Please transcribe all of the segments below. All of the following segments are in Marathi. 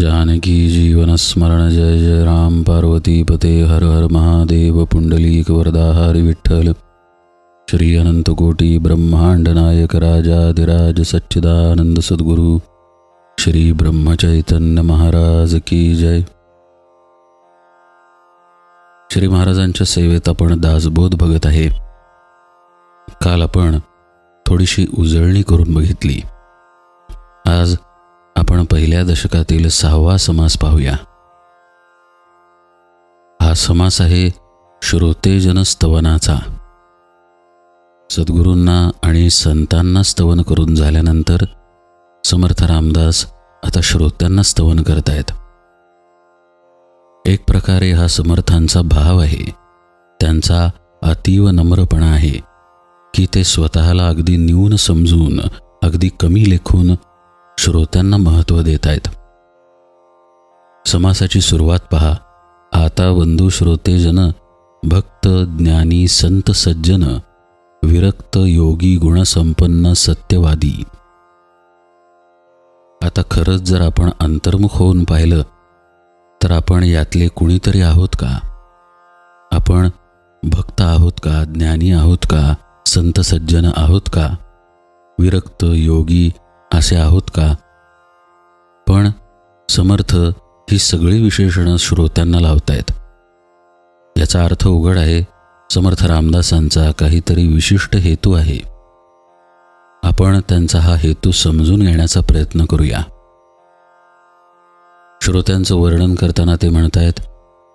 जानकी जीवनस्मरण जय जय राम। पार्वती पते हर हर महादेव। पुंडलीक वरदा हरी विठ्ठल। श्री अनंतकोटी ब्रह्मांड नायक राजाधिराज सच्चिदानंद सद्गुरु। श्री ब्रह्मचैतन्य महाराज की जय। श्री महाराजांच्या सेवेत आपण दासबोध बघत आहे. काल आपण थोडीशी उजळणी करून बघितली. आज आपण पहिल्या दशकातील सहावा समास पाहूया. हा समास आहे श्रोतेजन स्तवनाचा सद्गुरूंना आणि संतांना स्तवन करून झाल्यानंतर समर्थ रामदास आता श्रोत्यांना स्तवन करतायत. एक प्रकारे हा समर्थांचा भाव आहे. त्यांचा अतीव नम्रपणा आहे की ते स्वतःला अगदी न्यून समजून अगदी कमी लेखून श्रोत्यांना महत्त्व देत आहेत समासाची सुरुवात पहा. आता बंधू श्रोतेजन भक्त ज्ञानी संत सज्जन विरक्त योगी गुणसंपन्न सत्यवादी. आता खरंच जर आपण अंतर्मुख होऊन पाहिलं तर आपण यातले कुणीतरी आहोत का? आपण भक्त आहोत का? ज्ञानी आहोत का? संत सज्जन आहोत का? विरक्त योगी असे आहोत का? पण समर्थ ही सगळी विशेषणं श्रोत्यांना लावतायत. याचा अर्थ उघड आहे समर्थ रामदासांचा काहीतरी विशिष्ट हेतू आहे. आपण त्यांचा हा हेतू समजून घेण्याचा प्रयत्न करूया. श्रोत्यांचं वर्णन करताना ते म्हणतायत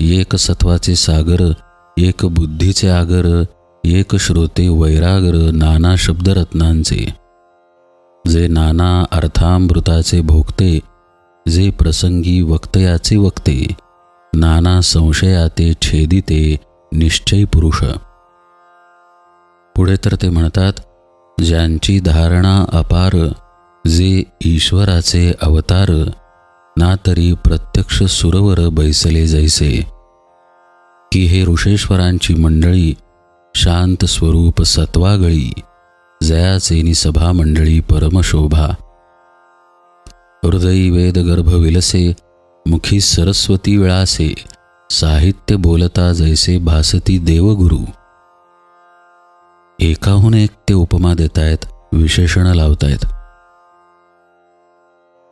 एक सत्वाचे सागर एक बुद्धीचे आगर एक श्रोते वैरागर नाना शब्दरत्नांचे. जे नाना अर्थामृताचे भोगते जे प्रसंगी वक्तयाचे वक्ते नाना संशयाते छेदिते निश्चय पुरुष. पुढे तर ते म्हणतात ज्यांची धारणा अपार जे ईश्वराचे अवतार ना तरी प्रत्यक्ष सुरवर बैसले जैसे. की हे ऋषेश्वरांची मंडळी शांत स्वरूप सत्वागळी जयाचेनी सभा मंडळी परमशोभा। हृदयी वेदगर्भ विलसे मुखी सरस्वती विळासे साहित्य बोलता जैसे भासती देवगुरु। एकाहून एक ते उपमा देतायत विशेषणं लावतायत।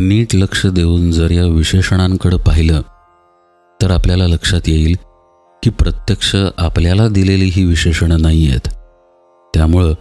नीट लक्ष देऊन जर या विशेषणांकडे पाहिलं तर आपल्याला लक्षात येईल की प्रत्यक्ष आपल्याला दिलेली ही विशेषणं नाही आहेत त्यामुळं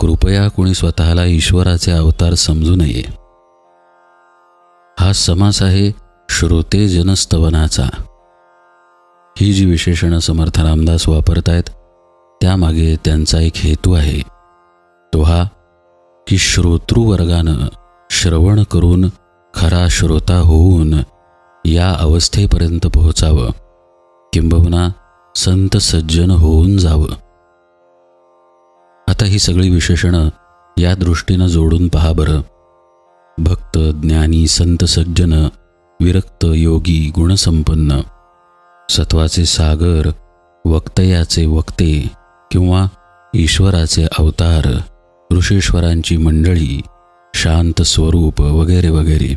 कृपया कोणी स्वतःला ईश्वराचे अवतार समजू नये. हा समास आहे श्रोते जनस्तवनाचा. ही जी विशेषणं समर्थ रामदास वापरतायत त्यामागे त्यांचा एक हेतू आहे. तो हा की श्रोतृवर्गानं श्रवण करून खरा श्रोता होऊन या अवस्थेपर्यंत पोहोचावं. किंबहुना संत सज्जन होऊन जावं. आता ही सगळी विशेषणं या दृष्टीनं जोडून पहा बरं. भक्त ज्ञानी संत सज्जन विरक्त योगी गुणसंपन्न सत्वाचे सागर वक्तयाचे वक्ते किंवा ईश्वराचे अवतार ऋषेश्वरांची मंडळी शांत स्वरूप वगैरे वगैरे.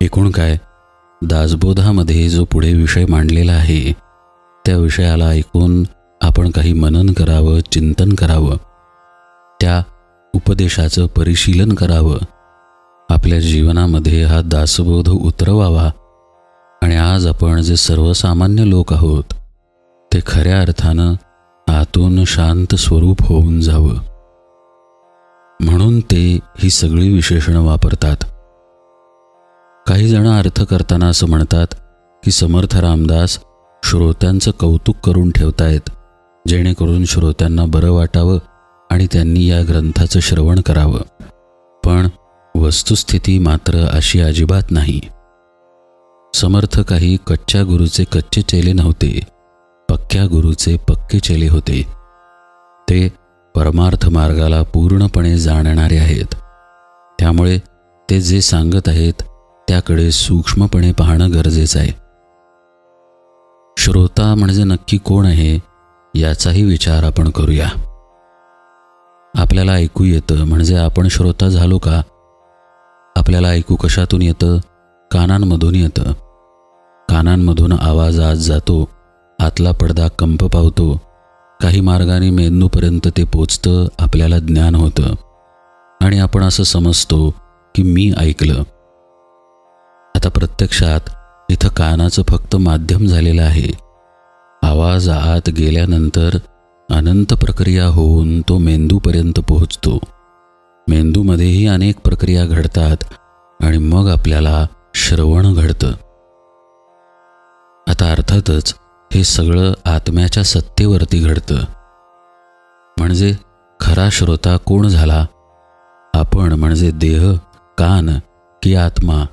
एकूण काय? दासबोधामध्ये जो पुढे विषय मांडलेला आहे त्या विषयाला ऐकून आपण काही मनन करावं चिंतन करावं त्या उपदेशाचं परिशीलन करावं. आपल्या जीवनामध्ये हा दासबोध उतरवावा आणि आज आपण जे सर्वसामान्य लोक आहोत ते खऱ्या अर्थानं आतून शांत स्वरूप होऊन जावं. म्हणून ते ही सगळी विशेषणं वापरतात. काही जण अर्थ करताना असं म्हणतात की समर्थ रामदास श्रोत्यांचं कौतुक करून ठेवतायत. जेणेकरून श्रोत्यांना बरं वाटावं आणि त्यांनी या ग्रंथाचं श्रवण करावं. पण वस्तुस्थिती मात्र अशी अजिबात नाही. समर्थ काही कच्च्या गुरुचे कच्चे चेले नव्हते. पक्क्या गुरुचे पक्के चेले होते. ते परमार्थ मार्गाला पूर्णपणे जाणणारे आहेत. त्यामुळे ते जे सांगत आहेत त्याकडे सूक्ष्मपणे पाहणं गरजेचं आहे. श्रोता म्हणजे नक्की कोण आहे? याचाही विचार आपण करूया. आपल्याला ऐकू येतं म्हणजे आपण श्रोता झालो का? आपल्याला ऐकू कशातून येतं? कानांमधून येतं. कानांमधून आवाज आत जातो आतला पडदा कंप पावतो. काही मार्गाने मेंदूपर्यंत ते पोचतं आपल्याला ज्ञान होतं. आणि आपण असं समजतो की मी ऐकलं. आता प्रत्यक्षात इथं कानाचं फक्त माध्यम झालेलं आहे. आवाज आत गेल्यानंतर अनंत प्रक्रिया होऊन तो मेंदूपर्यंत पोहोचतो. मेंदूमध्येही अनेक प्रक्रिया घडतात आणि मग आपल्याला श्रवण घडतं. आता अर्थातच हे सगळं आत्म्याच्या सत्तेवरती घडतं. म्हणजे खरा श्रोता कोण झाला? आपण म्हणजे देह कान की आत्मा?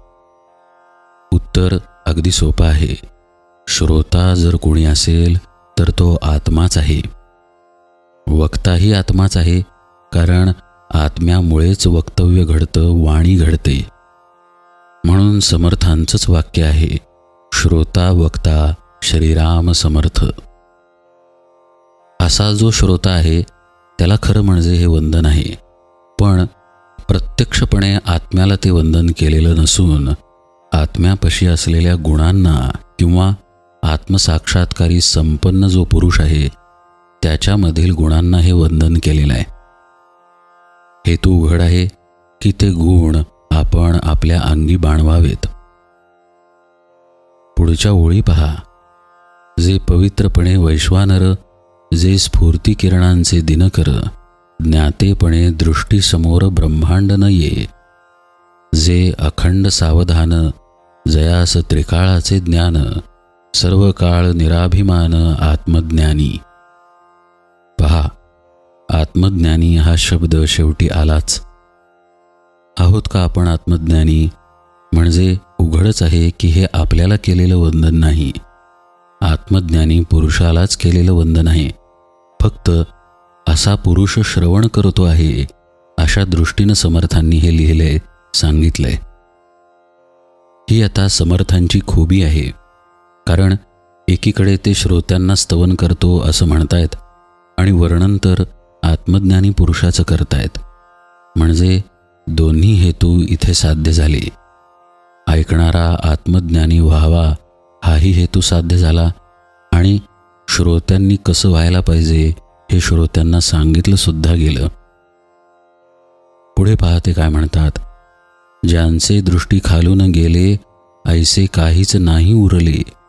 उत्तर अगदी सोपं आहे. श्रोता जर कोणी असेल तर तो आत्माच आहे. वक्ताही आत्माच आहे कारण आत्म्यामुळेच वक्तव्य घडतं वाणी घडते. म्हणून समर्थांचंच वाक्य आहे श्रोता वक्ता श्रीराम समर्थ. असा जो श्रोता आहे त्याला खरं म्हणजे हे वंदन आहे. पण प्रत्यक्षपणे आत्म्याला ते वंदन केलेलं नसून आत्म्यापशी असलेल्या गुणांना किंवा आत्मसाक्षात्कारी संपन्न जो पुरुष आहे त्याच्यामधील गुणांना हे वंदन केलेलं आहे. हेतू उघड आहे की ते गुण आपण आपल्या अंगी बाणवावेत. पुढच्या ओळी पहा. जे पवित्रपणे वैश्वानर जे स्फूर्ती किरणांचे दिनकर ज्ञातेपणे दृष्टीसमोर ब्रह्मांड न ये. जे अखंड सावधान जयास त्रिकाळाचे ज्ञान सर्व काळ निराभिमान आत्मज्ञानी. पहा आत्मज्ञानी हा शब्द शेवटी आलाच. आहोत का आपण आत्मज्ञानी? म्हणजे उघडच आहे की हे आपल्याला केलेलं वंदन नाही. आत्मज्ञानी पुरुषालाच केलेलं वंदन आहे. फक्त असा पुरुष श्रवण करतो आहे अशा दृष्टीनं समर्थांनी हे लिहिले सांगितलंय. ही आता समर्थांची खूबी आहे. कारण एकीकडे ते श्रोत्यांना स्तवन करतो असं म्हणतायत आणि वर्णन तर आत्मज्ञानी पुरुषाचं करतायत. म्हणजे दोन्ही हेतू इथे साध्य झाले. ऐकणारा आत्मज्ञानी व्हावा हाही हेतू साध्य झाला आणि श्रोत्यांनी कसं व्हायला पाहिजे हे श्रोत्यांना सांगितलं सुद्धा गेलं. पुढे पाहते काय म्हणतात. ज्यांचे दृष्टी खालून गेले ऐसे काहीच नाही उरले.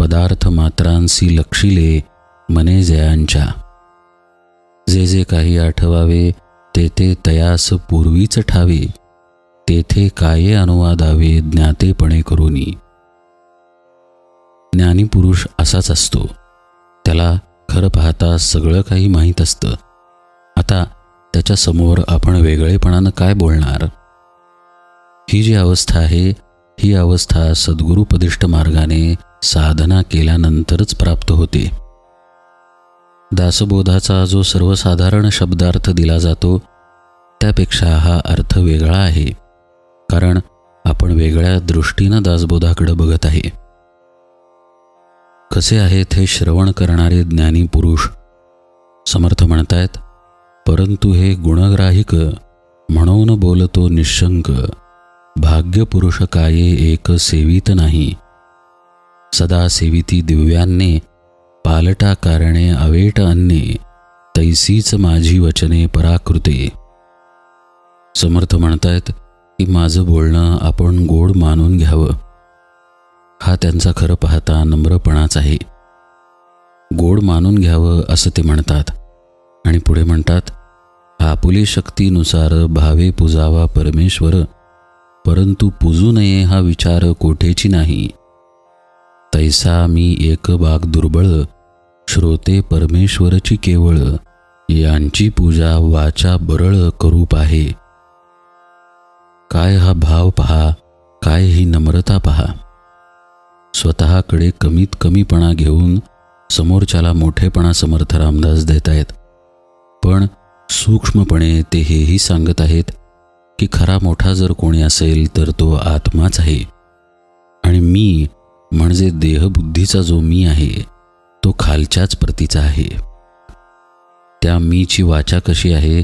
पदार्थ मात्रांसी लक्षिले मने जयांच्या. जे जे काही आठवावे ते ते तयास पूर्वीच ठावे. तेथे काये अनुवादावे ज्ञातेपणे करुनी. ज्ञानी पुरुष असाच असतो. त्याला खरं पाहता सगळं काही माहीत असतं. आता त्याच्यासमोर आपण वेगळेपणानं काय बोलणार? ही जी अवस्था आहे ही अवस्था सद्गुरुपदिष्ट मार्गाने साधना केल्यानंतरच प्राप्त होते. दासबोधाचा जो सर्वसाधारण शब्दार्थ दिला जातो त्यापेक्षा हा अर्थ वेगळा आहे कारण आपण वेगळ्या दृष्टीनं दासबोधाकडे बघत आहे. कसे आहेत हे श्रवण करणारे ज्ञानी पुरुष? समर्थ म्हणतायत परंतु हे गुणग्राहिक म्हणून बोलतो निशंक भाग्यपुरुष काये एक सेवित नाही सदा सेविती दिव्यांने पालटा कारणे अवेट अन्ने तैसीच माझी वचने पराकृते. समर्थ म्हणतायत की माझं बोलणं आपण गोड मानून घ्यावं. हा त्यांचा खरं पाहता नम्रपणाच आहे. गोड मानून घ्यावं असं ते म्हणतात आणि पुढे म्हणतात आपुली शक्तीनुसार भावे पुजावा परमेश्वर परंतु पूजू नये हा विचार कोठेची नाही. तैसा मी एक बाग दुर्बळ श्रोते परमेश्वरची केवळ यांची पूजा वाचा बरळ करू आहे. काय हा भाव पहा काय ही नम्रता पहा. स्वतःकडे कमीत कमीपणा घेऊन समोरच्याला मोठेपणा समर्थ रामदास देत आहेत पण सूक्ष्मपणे ते हेही सांगत आहेत की खरा मोठा जर कोणी असेल तर तो आत्माच आहे. आणि मी म्हणजे देहबुद्धीचा जो मी आहे तो खालच्याच प्रतीचा आहे. त्या मीची वाचा कशी आहे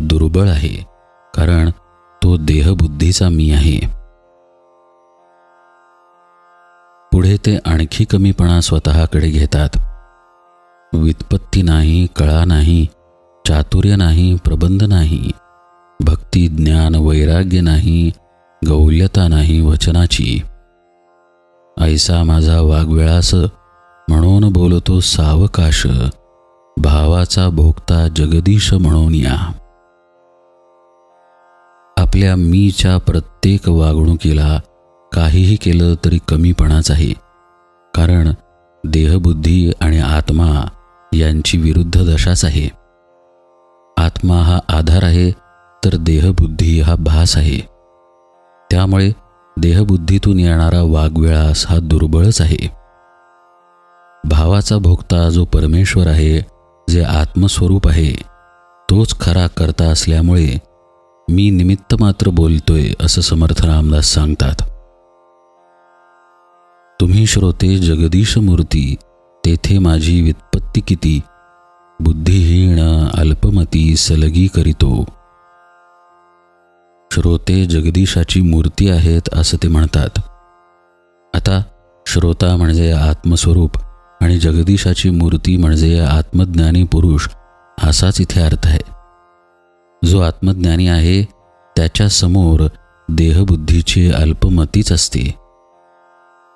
दुर्बळ आहे कारण तो देहबुद्धीचा मी आहे. पुढे ते आणखी कमीपणा स्वतःकडे घेतात. व्युत्पत्ती नाही कळा नाही चातुर्य नाही प्रबंध नाही भक्ती ज्ञान वैराग्य नाही गौल्यता नाही वचनाची. ऐसा माझा वाघवेळास म्हणून बोलतो सावकाश. भावाचा भोगता जगदीश म्हणून या. आपल्या मीच्या प्रत्येक वागणुकीला काहीही केलं तरी कमीपणाच आहे. कारण देहबुद्धी आणि आत्मा यांची विरुद्ध दशाच आहे. आत्मा हा आधार आहे तर देहबुद्धी हा भास आहे. त्यामुळे देहबुद्धीतून येणारा वागवेळास हा दुर्बळच आहे. भावाचा भोगता जो परमेश्वर आहे जे आत्मस्वरूप आहे तोच खरा करता असल्यामुळे मी निमित्त मात्र बोलतोय असं समर्थ रामदास सांगतात. तुम्ही श्रोते जगदीश मूर्ती तेथे माझी व्युत्पत्ती किती? बुद्धिहीन अल्पमती सलगी करीतो श्रोते जगदीशाची मूर्ती आहेत असं ते म्हणतात. आता श्रोता म्हणजे आत्मस्वरूप आणि जगदीशाची मूर्ती म्हणजे आत्मज्ञानी पुरुष असाच इथे अर्थ आहे. जो आत्मज्ञानी आहे त्याच्यासमोर देहबुद्धीची अल्पमतीच असते.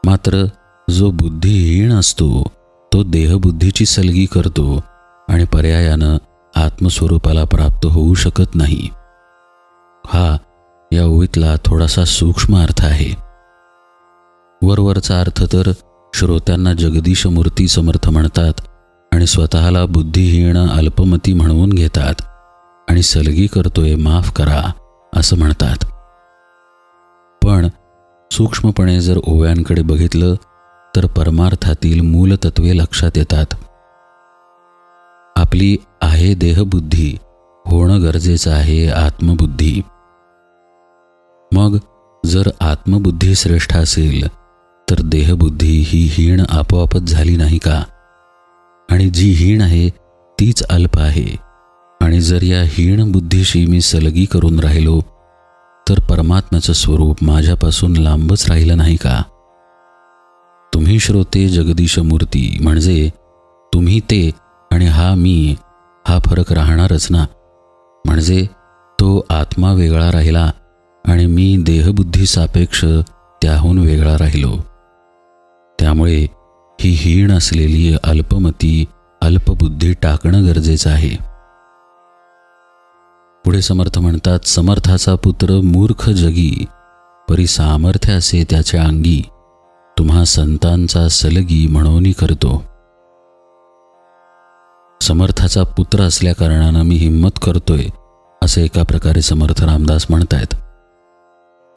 मात्र जो बुद्धिहीन असतो तो देहबुद्धीची सलगी करतो आणि पर्यायानं आत्मस्वरूपाला प्राप्त होऊ शकत नाही. हा या ओळीतला थोडासा सूक्ष्म अर्थ आहे. वरवरचा अर्थ तर श्रोत्यांना जगदीश मूर्ती समर्थ म्हणतात आणि स्वतःला बुद्धिहीन अल्पमती म्हणवून घेतात आणि सलगी करतोय माफ करा असं म्हणतात. पण सूक्ष्मपणे जर ओव्यांकडे बघितलं तर परमार्थातील मूलतत्वे लक्षात येतात. आपली आहे देहबुद्धी होणं गरजेचं आहे आत्मबुद्धी. मग जर आत्मबुद्धी श्रेष्ठ असेल तर देहबुद्धी ही हीण आपोआपच झाली नाही का? आणि जी हीण आहे तीच अल्प आहे. आणि जर या हीण बुद्धीशी मी सलगी करून राहिलो तर परमात्म्याचं स्वरूप माझ्यापासून लांबच राहिलं नाही का? तुम्ही श्रोते जगदीश मूर्ती म्हणजे तुम्ही ते आणि हा मी हा फरक राहणारच ना. म्हणजे तो आत्मा वेगळा राहिला आणि मी देहबुद्धी सापेक्ष त्याहून वेगळा राहिलो. त्यामुळे ही हीण असलेली अल्पमती अल्पबुद्धी टाकणं गरजेचं आहे. पुढे समर्थ म्हणतात समर्थाचा पुत्र मूर्ख जगी परी सामर्थ्य असे त्याच्या अंगी तुम्हा संतांचा सलगी म्हणून करतो. समर्थाचा पुत्र असल्या कारणानं मी हिंमत करतोय असे एका प्रकारे समर्थ रामदास म्हणतायत.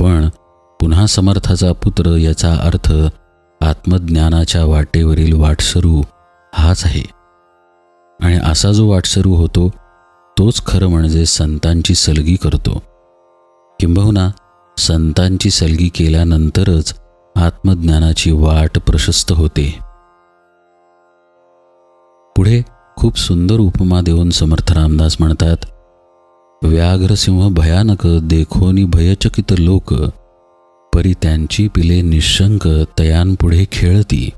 पण पुन्हा समर्थाचा पुत्र याचा अर्थ आत्मज्ञानाच्या वाटेवरील वाटसरू हाच आहे. आणि असा जो वाटसरू होतो तोच खरं म्हणजे संतांची सलगी करतो. किंबहुना संतांची सलगी केल्यानंतरच आत्मज्ञानाची वाट प्रशस्त होते. पुढे खूप सुंदर उपमा देऊन समर्थ रामदास म्हणतात व्याघ्रसिंह भयानक देखोनी भयचकित लोक परी त्यांची पिले निशंक तयांपुढे खेळती.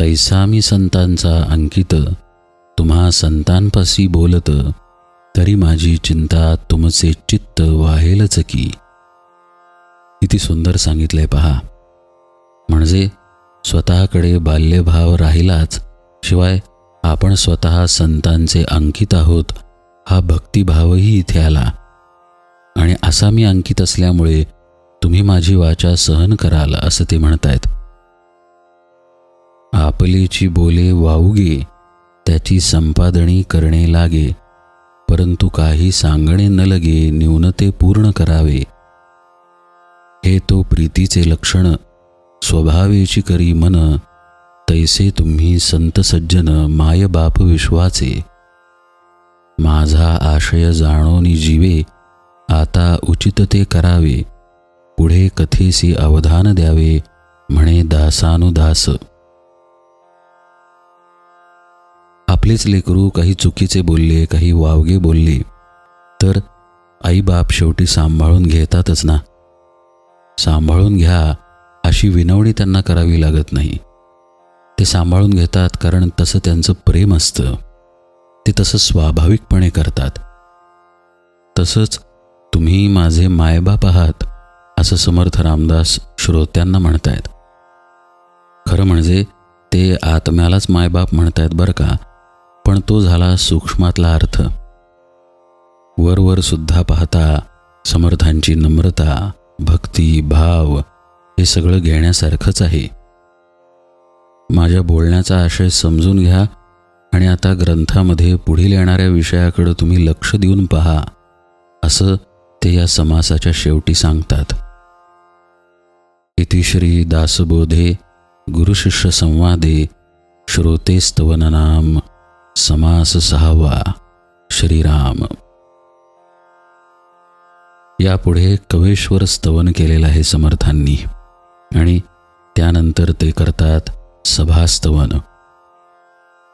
तैसा मी संतांचा अंकित तुम्हा संतांपासी बोलत तरी माझी चिंता तुमचे चित्त वाहेलच की. किती सुंदर सांगितलंय पहा. म्हणजे स्वतःकडे बाल्यभाव राहिलाच शिवाय आपण स्वतः संतांचे अंकित आहोत हा भक्तिभावही इथे आला. आणि असा मी अंकित असल्यामुळे तुम्ही माझी वाचा सहन कराल असं ते म्हणतायत. आपलीची बोले वाऊगे त्याची संपादणी करणे लागे परंतु काही सांगणे न लगे न्यूनते पूर्ण करावे. हे तो प्रीतीचे लक्षण स्वभावेची करी मन तैसे तुम्ही संत सज्जन माय बाप विश्वाचे. माझा आशय जाणोनी जीवे आता उचित ते करावे. पुढे कथेसी अवधान द्यावे म्हणे दासानुदास. आपलेच लेकरू काही चुकीचे बोलले काही वावगे बोलले तर आईबाप शेवटी सांभाळून घेतातच ना. सांभाळून घ्या अशी विनवणी त्यांना करावी लागत नाही. ते सांभाळून घेतात कारण तसं त्यांचं प्रेम असतं. ते तसं स्वाभाविकपणे करतात. तसंच तुम्ही माझे मायबाप आहात असं समर्थ रामदास श्रोत्यांना म्हणतायत. खरं म्हणजे ते आत्म्यालाच मायबाप म्हणतायत बरं का पण तो झाला सूक्ष्मातला अर्थ. वरवर सुद्धा पाहता समर्थांची नम्रता भक्ती भाव हे सगळं घेण्यासारखंच आहे. माझ्या बोलण्याचा आशय समजून घ्या आणि आता ग्रंथामध्ये पुढील येणाऱ्या विषयाकडे तुम्ही लक्ष देऊन पहा असं ते या समासाच्या शेवटी सांगतात. इतिश्री दासबोधे गुरुशिष्य संवादे श्रोतेस्तवननाम समास सहावा श्रीराम. यापुढे कवेश्वर स्तवन केलेलं आहे समर्थांनी आणि त्यानंतर ते करतात सभास्तवन.